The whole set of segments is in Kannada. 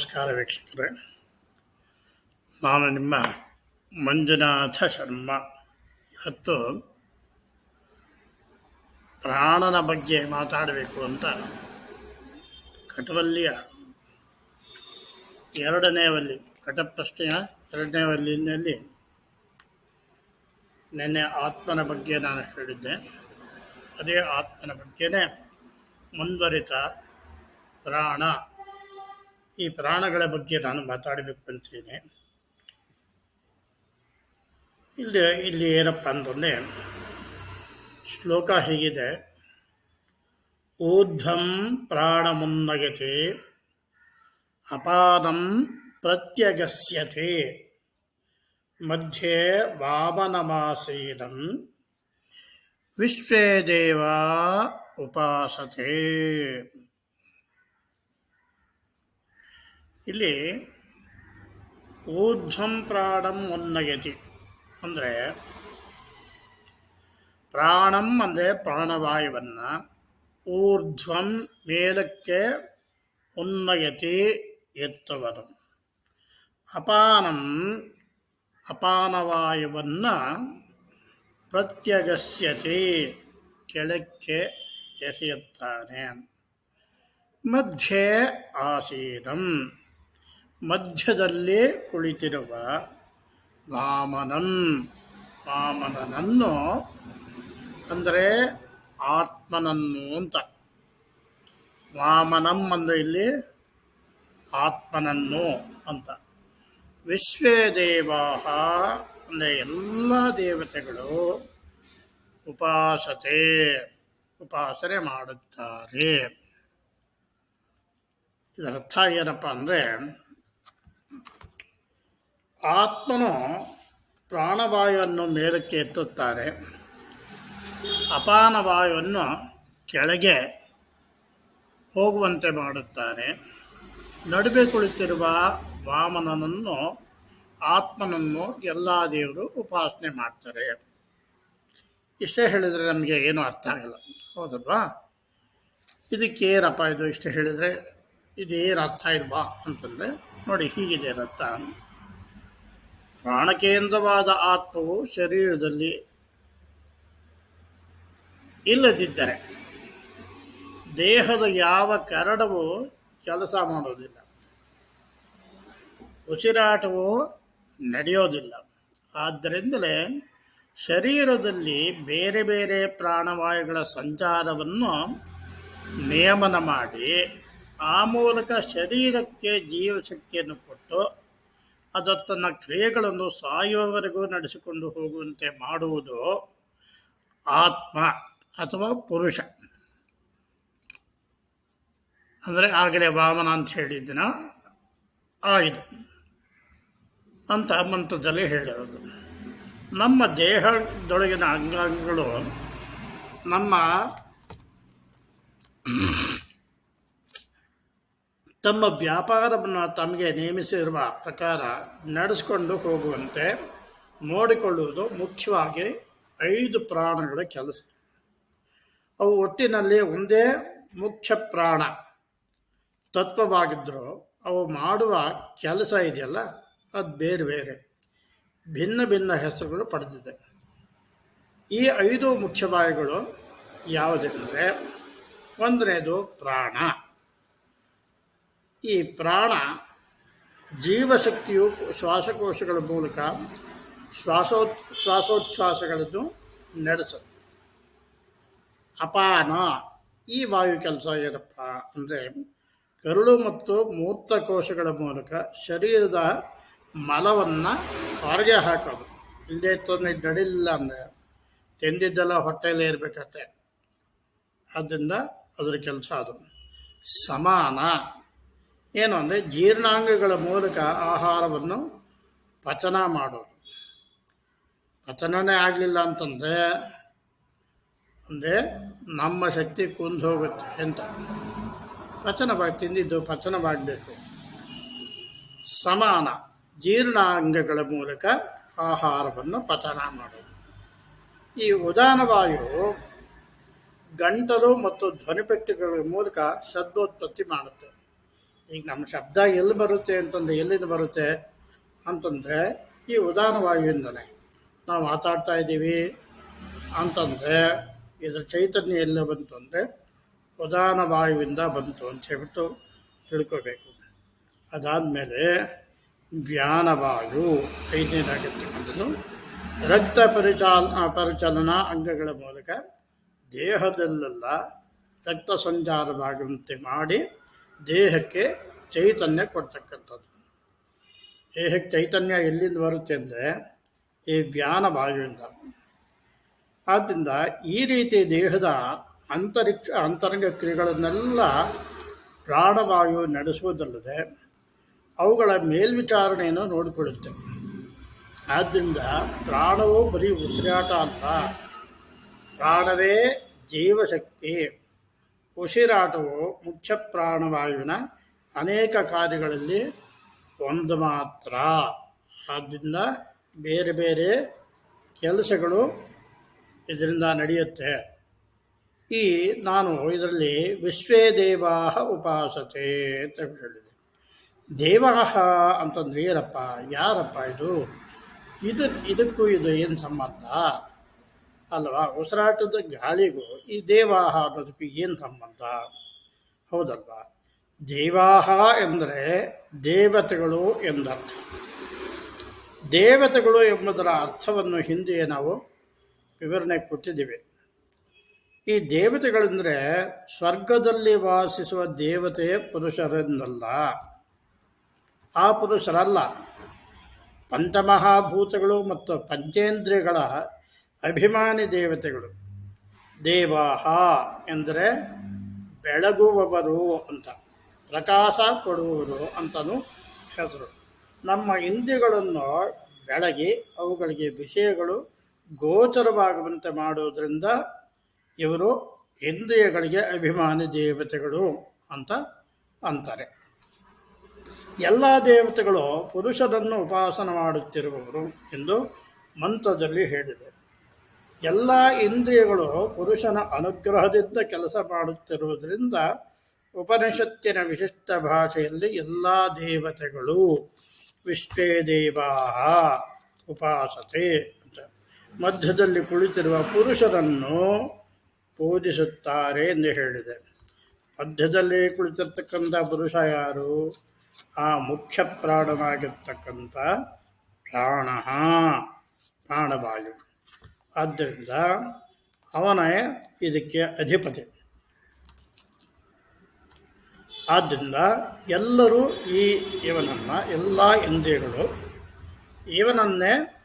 ನಮಸ್ಕಾರ ವೀಕ್ಷಕರೇ. ನಾನು ನಿಮ್ಮ ಮಂಜುನಾಥ ಶರ್ಮಾ. ಇವತ್ತು ಪ್ರಾಣನ ಬಗ್ಗೆ ಮಾತಾಡಬೇಕು ಅಂತ ಕಟವಲ್ಲಿಯ ಎರಡನೇ ವಲ್ಲಿ ಕಟಪ್ರಶ್ನೆಯ ಎರಡನೇ ವಲ್ಲಿನಲ್ಲಿ ನಿನ್ನೆ ಆತ್ಮನ ಬಗ್ಗೆ ನಾನು ಹೇಳಿದ್ದೆ. ಅದೇ ಆತ್ಮನ ಬಗ್ಗೆನೇ ಮುಂದುವರಿತ ಪ್ರಾಣ ಈ ಪ್ರಾಣಗಳ ಬಗ್ಗೆ ನಾನು ಮಾತಾಡಬೇಕು ಅಂತೇನೆ ಇಲ್ಲಿ ಇಲ್ಲಿ ಏನಪ್ಪ ಅಂತಂದರೆ ಶ್ಲೋಕ ಹೀಗಿದೆ, ಊರ್ಧ್ವಂ ಪ್ರಾಣಮುನ್ನಯತೆ, ಅಪಾದಂ ಪ್ರತ್ಯಗಸ್ಯತೆ, ಮಧ್ಯೆ ವಾಮನಮಾಸೀನಂ, ವಿಶ್ವೇ ದೇವ ಉಪಾಸತೆ. ಇಲ್ಲಿ ಊರ್ಧ್ವಂ ಪ್ರಾಣಂ ಉನ್ನಯತಿ. ಅಂದರೆ ಪ್ರಾಣಂ ಅಂದರೆ ಪ್ರಾಣವಾಯುವನ್ನು ಊರ್ಧ್ವಂ ಮೇಲಕ್ಕೆ ಉನ್ನಯತಿ ಎತ್ತುವರು. ಅಪಾನಂ ಅಪಾನವಾಯುವನ್ನು ಪ್ರತ್ಯಗಸ್ಯತಿ, ಕೆಳಕ್ಕೆ ಎಸೆಯುತ್ತಾನೆ. ಮಧ್ಯೆ ಆಸೀನಂ. ಮಧ್ಯದಲ್ಲಿ ಕುಳಿತಿರುವ ವಾಮನನ್ ವಾಮನನನ್ನು ಅಂದರೆ ಆತ್ಮನನ್ನು ಅಂತ. ವಾಮನಂ ಅಂದರೆ ಇಲ್ಲಿ ಆತ್ಮನನ್ನು ಅಂತ. ವಿಶ್ವೇ ದೇವಾ ಅಂದರೆ ಎಲ್ಲ ದೇವತೆಗಳು ಉಪಾಸತೆ, ಉಪಾಸನೆ ಮಾಡುತ್ತಾರೆ. ಇದರರ್ಥ ಏನಪ್ಪ ಅಂದರೆ ಆತ್ಮನು ಪ್ರಾಣವಾಯುವನ್ನು ಮೇಲಕ್ಕೆ ಎತ್ತುತ್ತಾರೆ. ಅಪಾನವಾಯುವನ್ನು ಕೆಳಗೆ ಹೋಗುವಂತೆ ಮಾಡುತ್ತಾರೆ. ನಡುವೆ ಕುಳಿತಿರುವ ವಾಮನನನ್ನು, ಆತ್ಮನನ್ನು ಎಲ್ಲ ದೇವರು ಉಪಾಸನೆ ಮಾಡ್ತಾರೆ. ಇಷ್ಟೇ ಹೇಳಿದರೆ ನಮಗೆ ಏನೂ ಅರ್ಥ ಆಗಲ್ಲ. ಹೌದಲ್ವಾ? ಇದಕ್ಕೇನಪ್ಪ ಇದು ಇಷ್ಟು ಹೇಳಿದರೆ? ಇದೇನು ಅರ್ಥ ಇಲ್ವಾ ಅಂತಂದರೆ ನೋಡಿ ಹೀಗಿದೆ ಅರ್ಥ ಪ್ರಾಣಕೇಂದ್ರವಾದ ಆತ್ಮವು ಶರೀರದಲ್ಲಿ ಇಲ್ಲದಿದ್ದರೆ ದೇಹದ ಯಾವ ಕರಡವು ಕೆಲಸ ಮಾಡೋದಿಲ್ಲ. ಉಸಿರಾಟವು ನಡೆಯೋದಿಲ್ಲ. ಆದ್ದರಿಂದಲೇ ಶರೀರದಲ್ಲಿ ಬೇರೆ ಬೇರೆ ಪ್ರಾಣವಾಯುಗಳ ಸಂಚಾರವನ್ನು ನಿಯಮನ ಮಾಡಿ ಆ ಮೂಲಕ ಶರೀರಕ್ಕೆ ಜೀವಶಕ್ತಿಯನ್ನು ಕೊಟ್ಟು ಅದು ತನ್ನ ಕ್ರಿಯೆಗಳನ್ನು ಸಾಯುವವರೆಗೂ ನಡೆಸಿಕೊಂಡು ಹೋಗುವಂತೆ ಮಾಡುವುದು ಆತ್ಮ ಅಥವಾ ಪುರುಷ. ಅಂದರೆ ಆಗಲೇ ವಾಮನ ಅಂತ ಹೇಳಿದ್ದಿನ ಆಯಿತು ಅಂತ ಮಂತ್ರದಲ್ಲಿ ಹೇಳಿರೋದು. ನಮ್ಮ ದೇಹದೊಳಗಿನ ಅಂಗಾಂಗಗಳು ನಮ್ಮ ತಮ್ಮ ವ್ಯಾಪಾರವನ್ನು ತಮಗೆ ನೇಮಿಸಿರುವ ಪ್ರಕಾರ ನಡೆಸಿಕೊಂಡು ಹೋಗುವಂತೆ ನೋಡಿಕೊಳ್ಳುವುದು ಮುಖ್ಯವಾಗಿ ಐದು ಪ್ರಾಣಗಳ ಕೆಲಸ. ಅವು ಒಟ್ಟಿನಲ್ಲಿ ಒಂದೇ ಮುಖ್ಯ ಪ್ರಾಣ. ತತ್ವವಾಗಿದ್ದರೂ ಅವು ಮಾಡುವ ಕೆಲಸ ಇದೆಯಲ್ಲ, ಅದು ಬೇರೆ ಬೇರೆ. ಭಿನ್ನ ಭಿನ್ನ ಹೆಸರುಗಳು ಪಡೆದಿದೆ. ಈ ಐದು ಮುಖ್ಯವಾಯುಗಳು ಯಾವುದೆಂದರೆ, ಒಂದನೇದು ಪ್ರಾಣ. ಈ ಪ್ರಾಣ ಜೀವಶಕ್ತಿಯು ಶ್ವಾಸಕೋಶಗಳ ಮೂಲಕ ಶ್ವಾಸೋ ಶ್ವಾಸೋಚ್ಛ್ವಾಸಗಳನ್ನು ನಡೆಸುತ್ತೆ. ಅಪಾನ, ಈ ವಾಯು ಕೆಲಸ ಏನಪ್ಪ ಅಂದರೆ ಕರುಳು ಮತ್ತು ಮೂತ್ರಕೋಶಗಳ ಮೂಲಕ ಶರೀರದ ಮಲವನ್ನು ಹೊರಗೆ ಹಾಕೋದು. ಇಲ್ಲದೆ ತೊಂದರೆ ನಡಿಲಿಲ್ಲ ಅಂದರೆ ತಿಂದಿದ್ದೆಲ್ಲ ಹೊಟ್ಟೆಯಲ್ಲೇ ಇರಬೇಕತ್ತೆ. ಆದ್ದರಿಂದ ಅದರ ಕೆಲಸ ಅದು. ಸಮಾನ. ಏನು ಅಂದರೆ ಜೀರ್ಣಾಂಗಗಳ ಮೂಲಕ ಆಹಾರವನ್ನು ಪಚನ ಮಾಡೋದು. ಪಚನನೇ ಆಗಲಿಲ್ಲ ಅಂತಂದರೆ, ಅಂದರೆ ನಮ್ಮ ಶಕ್ತಿ ಕುಂದು ಹೋಗುತ್ತೆ ಅಂತ ಪಚನವಾಗಿ ತಿಂದಿದ್ದು ಪಚನವಾಗಬೇಕು. ಸಮಾನ ಜೀರ್ಣಾಂಗಗಳ ಮೂಲಕ ಆಹಾರವನ್ನು ಪಚನ ಮಾಡೋದು. ಈ ಉದಾನವಾಯು ಗಂಟಲು ಮತ್ತು ಧ್ವನಿಪೆಟ್ಟುಗಳ ಮೂಲಕ ಶಬ್ದೋತ್ಪತ್ತಿ ಮಾಡುತ್ತೆ. ಈಗ ನಮ್ಮ ಶಬ್ದ ಎಲ್ಲಿ ಬರುತ್ತೆ ಅಂತಂದ್ರೆ ಎಲ್ಲಿಂದ ಬರುತ್ತೆ ಅಂತಂದರೆ ಈ ಉದಾನ ವಾಯುವಿಂದಲೇ ನಾವು ಮಾತಾಡ್ತಾ ಇದ್ದೀವಿ ಅಂತಂದರೆ ಇದರ ಚೈತನ್ಯ ಎಲ್ಲ ಬಂತು ಅಂದರೆ ಉದಾನ ವಾಯುವಿಂದ ಬಂತು ಅಂತ ಹೇಳ್ಬಿಟ್ಟು ತಿಳ್ಕೋಬೇಕು. ಅದಾದಮೇಲೆ ವ್ಯಾನವಾಯು ಐದನೇದಾಗಿರ್ತಕ್ಕಂಥದ್ದು. ರಕ್ತ ಪರಿಚಾಲ ಪರಿಚಲನಾ ಅಂಗಗಳ ಮೂಲಕ ದೇಹದಲ್ಲೆಲ್ಲ ರಕ್ತ ಸಂಚಾರವಾಗುವಂತೆ ಮಾಡಿ ದೇಹಕ್ಕೆ ಚೈತನ್ಯ ಕೊಡ್ತಕ್ಕಂಥದ್ದು. ದೇಹಕ್ಕೆ ಚೈತನ್ಯ ಎಲ್ಲಿಂದ ಬರುತ್ತೆ ಅಂದರೆ ಈ ಜ್ಞಾನ ಭಾಗದಿಂದ ಆದ್ದರಿಂದ ಈ ರೀತಿ ದೇಹದ ಅಂತರಿಕ್ಷ, ಅಂತರಂಗ ಕ್ರಿಯೆಗಳನ್ನೆಲ್ಲ ಪ್ರಾಣವಾಯು ನಡೆಸುವುದಲ್ಲದೆ ಅವುಗಳ ಮೇಲ್ವಿಚಾರಣೆಯನ್ನು ನೋಡಿಕೊಳ್ಳುತ್ತೆ. ಆದ್ದರಿಂದ ಪ್ರಾಣವು ಬರೀ ಉಸಿರಾಟ ಅಲ್ಲ, ಪ್ರಾಣವೇ ಜೀವಶಕ್ತಿ. ಉಸಿರಾಟವು ಮುಖ್ಯ ಪ್ರಾಣವಾಯುವಿನ ಅನೇಕ ಕಾರ್ಯಗಳಲ್ಲಿ ಒಂದು ಮಾತ್ರ. ಆದ್ದರಿಂದ ಬೇರೆ ಬೇರೆ ಕೆಲಸಗಳು ಇದರಿಂದ ನಡೆಯುತ್ತೆ. ಈ ನಾನು ಇದರಲ್ಲಿ ವಿಶ್ವೇ ದೇವಾ ಉಪಾಸತೆ ಅಂತ ಹೇಳಿದೆ. ದೇವಾಹ ಅಂತಂದ್ರೆ ಏನಪ್ಪ? ಯಾರಪ್ಪ ಇದು? ಇದು, ಇದಕ್ಕೂ ಇದು ಏನು ಸಂಬಂಧ? ಅಲ್ವಾ? ಉಸಿರಾಟದ ಗಾಳಿಗೂ ಈ ದೇವಾಹ ಬದುಕು ಏನು ಸಂಬಂಧ? ಹೌದಲ್ವಾ? ದೇವಾಹ ಎಂದರೆ ದೇವತೆಗಳು ಎಂದರ್ಥ. ದೇವತೆಗಳು ಎಂಬುದರ ಅರ್ಥವನ್ನು ಹಿಂದೆಯೇ ನಾವು ವಿವರಣೆ ಕೊಟ್ಟಿದ್ದೀವಿ. ಈ ದೇವತೆಗಳೆಂದರೆ ಸ್ವರ್ಗದಲ್ಲಿ ವಾಸಿಸುವ ದೇವತೆ ಪುರುಷರೆಂದಲ್ಲ ಆ ಪುರುಷರಲ್ಲ. ಪಂಚಮಹಾಭೂತಗಳು ಮತ್ತು ಪಂಚೇಂದ್ರಿಯಗಳ ಅಭಿಮಾನಿ ದೇವತೆಗಳು. ದೇವಾಹ ಎಂದರೆ ಬೆಳಗುವವರು ಅಂತ, ಪ್ರಕಾಶ ಕೊಡುವರು ಅಂತಲೂ ಹೆಸರು ನಮ್ಮ ಇಂದ್ರಿಯಗಳನ್ನು ಬೆಳಗಿ ಅವುಗಳಿಗೆ ವಿಷಯಗಳು ಗೋಚರವಾಗುವಂತೆ ಮಾಡುವುದರಿಂದ ಇವರು ಇಂದ್ರಿಯಗಳಿಗೆ ಅಭಿಮಾನಿ ದೇವತೆಗಳು ಅಂತ ಅಂತಾರೆ. ಎಲ್ಲ ದೇವತೆಗಳು ಪುರುಷರನ್ನು ಉಪಾಸನ ಮಾಡುತ್ತಿರುವವರು ಎಂದು ಮಂತ್ರದಲ್ಲಿ ಹೇಳಿದೆ. ಎಲ್ಲ ಇಂದ್ರಿಯಗಳು ಪುರುಷನ ಅನುಗ್ರಹದಿಂದ ಕೆಲಸ ಮಾಡುತ್ತಿರುವುದರಿಂದ ಉಪನಿಷತ್ತಿನ ವಿಶಿಷ್ಟ ಭಾಷೆಯಲ್ಲಿ ಎಲ್ಲ ದೇವತೆಗಳು ವಿಶ್ವೇ ದೇವಾ ಉಪಾಸತೆ ಅಂತ. ಮಧ್ಯದಲ್ಲಿ ಕುಳಿತಿರುವ ಪುರುಷರನ್ನು ಪೂಜಿಸುತ್ತಾರೆ ಎಂದು ಹೇಳಿದೆ. ಮಧ್ಯದಲ್ಲಿ ಕುಳಿತಿರ್ತಕ್ಕಂಥ ಪುರುಷ ಯಾರು? ಆ ಮುಖ್ಯ ಪ್ರಾಣವಾಗಿರ್ತಕ್ಕಂಥ ಪ್ರಾಣ, ಪ್ರಾಣವಾಯು. ಆದ್ದರಿಂದ ಅವನೇ ಇದಕ್ಕೆ ಅಧಿಪತಿ. ಆದ್ದರಿಂದ ಎಲ್ಲರೂ ಈ ಇವನನ್ನು, ಎಲ್ಲ ಇಂದ್ರಿಯಗಳು ಇವನನ್ನೇ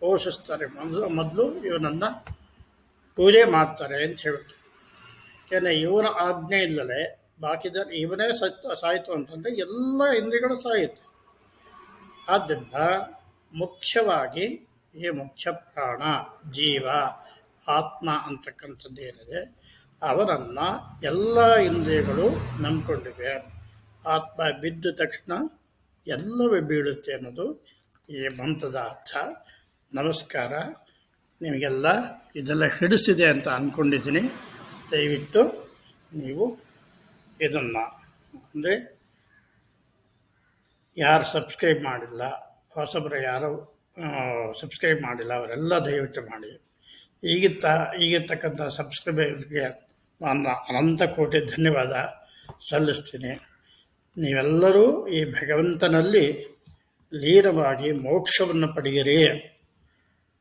ಪೋಷಿಸ್ತಾರೆ. ಮೊದಲು ಮೊದಲು ಇವನನ್ನು ಪೂಜೆ ಮಾಡ್ತಾರೆ ಅಂತ ಹೇಳ್ತು ಏಕೆಂದರೆ ಇವನ ಆಜ್ಞೆ ಇಲ್ಲದೆ ಬಾಕಿದ ಇವನೇ ಸತ್ತ ಸಾಯಿತು ಅಂತಂದರೆ ಎಲ್ಲ ಇಂದ್ರಿಯಗಳು ಸಾಯುತ್ತೆ. ಆದ್ದರಿಂದ ಮುಖ್ಯವಾಗಿ ಈ ಮುಖ್ಯ ಪ್ರಾಣ ಜೀವ ಆತ್ಮ ಅಂತಕ್ಕಂಥದ್ದು ಏನಿದೆ ಅವರನ್ನು ಎಲ್ಲ ಇಂದ್ರಿಯಗಳು ನಂಬಿಕೊಂಡಿವೆ. ಆತ್ಮ ಬಿದ್ದ ತಕ್ಷಣ ಎಲ್ಲವೇ ಬೀಳುತ್ತೆ ಅನ್ನೋದು ಈ ಮಂತ್ರದ ಅರ್ಥ. ನಮಸ್ಕಾರ. ನಿಮಗೆಲ್ಲ ಇದೆಲ್ಲ ಹಿಡಿಸಿದೆ ಅಂತ ಅಂದ್ಕೊಂಡಿದ್ದೀನಿ ದಯವಿಟ್ಟು ನೀವು ಇದನ್ನು, ಅಂದರೆ ಯಾರು ಸಬ್ಸ್ಕ್ರೈಬ್ ಮಾಡಿಲ್ಲ, ಹೊಸಬರು ಯಾರು ಸಬ್ಸ್ಕ್ರೈಬ್ ಮಾಡಿಲ್ಲ, ಅವರೆಲ್ಲ ದಯವಿಟ್ಟು ಮಾಡಿ. ಈಗಿತ್ತ, ಈಗಿರ್ತಕ್ಕಂಥ ಸಬ್ಸ್ಕ್ರೈಬರ್ಗೆ ನನ್ನ ಅನಂತ ಕೋಟಿ ಧನ್ಯವಾದ ಸಲ್ಲಿಸ್ತೀನಿ. ನೀವೆಲ್ಲರೂ ಈ ಭಗವಂತನಲ್ಲಿ ಲೀನವಾಗಿ ಮೋಕ್ಷವನ್ನು ಪಡೆಯಿರಿ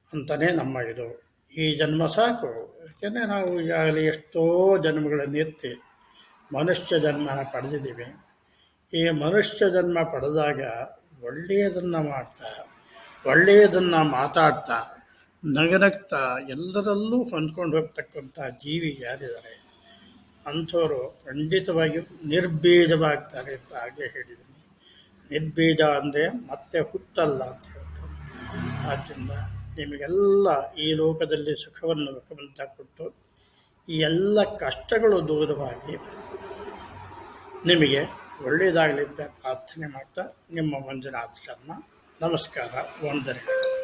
ಅಂತಲೇ ನಮ್ಮ ಇದು. ಈ ಜನ್ಮ ಸಾಕು. ಯಾಕೆಂದರೆ ನಾವು ಈಗಾಗಲೇ ಎಷ್ಟೋ ಜನ್ಮಗಳನ್ನು ಎತ್ತಿ ಮನುಷ್ಯ ಜನ್ಮನ ಪಡೆದಿದ್ದೀವಿ. ಈ ಮನುಷ್ಯ ಜನ್ಮ ಪಡೆದಾಗ ಒಳ್ಳೆಯದನ್ನು ಮಾಡ್ತಾ ಒಳ್ಳೆಯದನ್ನು ಮಾತಾಡ್ತಾ, ನಗನಗ್ತಾ ಎಲ್ಲರಲ್ಲೂ ಹೊಂದ್ಕೊಂಡು ಹೋಗ್ತಕ್ಕಂಥ ಜೀವಿ ಯಾರಿದ್ದಾರೆ? ಅಂಥವರು ಖಂಡಿತವಾಗಿಯೂ ನಿರ್ಭೇದವಾಗ್ತಾರೆ ಅಂತ ಹಾಗೆ ಹೇಳಿದ್ದೀನಿ. ನಿರ್ಭೇದ ಅಂದರೆ ಮತ್ತೆ ಹುಟ್ಟಲ್ಲ ಅಂತ ಹೇಳ್ತಾರೆ. ಆದ್ದರಿಂದ ನಿಮಗೆಲ್ಲ ಈ ಲೋಕದಲ್ಲಿ ಸುಖವನ್ನು ಭಗವಂತ ಕೊಟ್ಟು ಈ ಎಲ್ಲ ಕಷ್ಟಗಳು ದೂರವಾಗಿ ನಿಮಗೆ ಒಳ್ಳೆಯದಾಗಲಿ ಅಂತ ಪ್ರಾರ್ಥನೆ ಮಾಡ್ತಾ ನಿಮ್ಮ ಮಂಜುನಾಥ ಶರ್ಮ ನಮಸ್ಕಾರ ವಂದನೆಗಳು